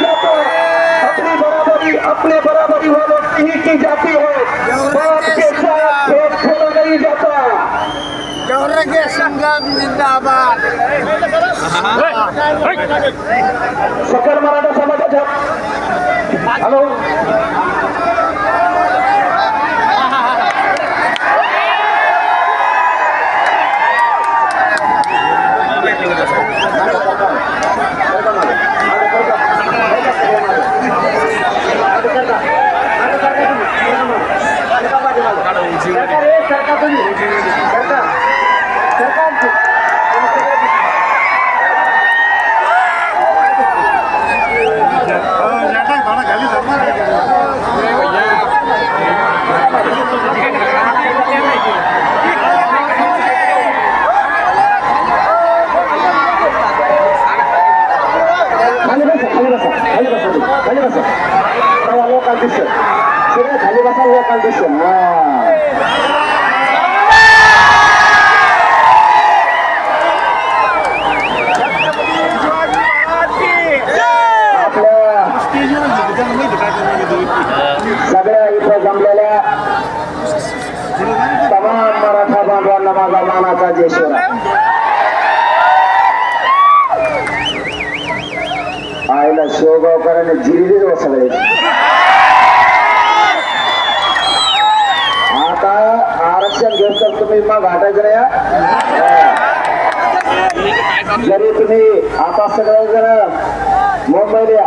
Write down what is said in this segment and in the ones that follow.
अपनी बराबरी अपने बराबरी वालों की ही की जाती है बाप के साथ भेद खेला नहीं जाता गौरंगे संग्राम जिंदाबाद. सकल मराठा समाजाच्या हॅलो खाली बसा खाली बसा खाली बसा तुम्ही, बसा तेव्हा लोकांना दिसेल सगळे खाली बसा लोकांना दिसेल हा सगळ्या इथं जमलेल्या तमाम मराठा बांधवांना माझा मानाचा जयश्वर आईला शिवगावकरांनी जिरीच बसले आता आरक्षण घेत तर तुम्ही मग घाटायचं नाही जरी तुम्ही आता सगळे जण मुंबईला या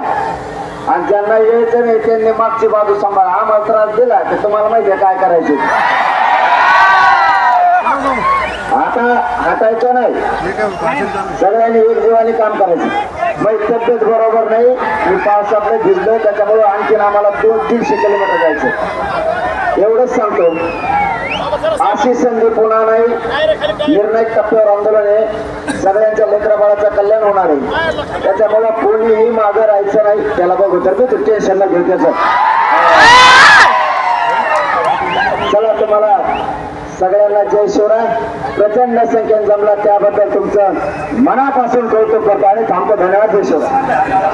आणि ज्यांना यायचं नाही त्यांनी मागची बाजू सांभाळा. आम्हाला त्रास दिला तर तुम्हाला माहिती आहे काय करायचे आता हटायचं नाही. सगळ्यांनी एक जीवाने काम करायचं. मग तब्येत बरोबर नाही. मी पावसाकडे भिजलो त्याच्यामुळे आणखीन आम्हाला दोन तीनशे किलोमीटर जायचं एवढंच सांगतो. अशी संधी पुन्हा नाही. निर्णायक टप्प्यावर आंदोलन आहे. सगळ्यांच्या लेकरा बाळाचं कल्याण होणार आहे. त्याच्यामुळे कोणीही मागं राहायचं नाही. त्याला बघू तर मी टेन्शनला घेऊ त्याचं चला तुम्हाला सगळ्यांना जय शिवराय. प्रचंड संख्येने जमला त्याबद्दल तुमचं मनापासून कौतुक करतो आणि थांबतो. धन्यवाद जय शिवराय.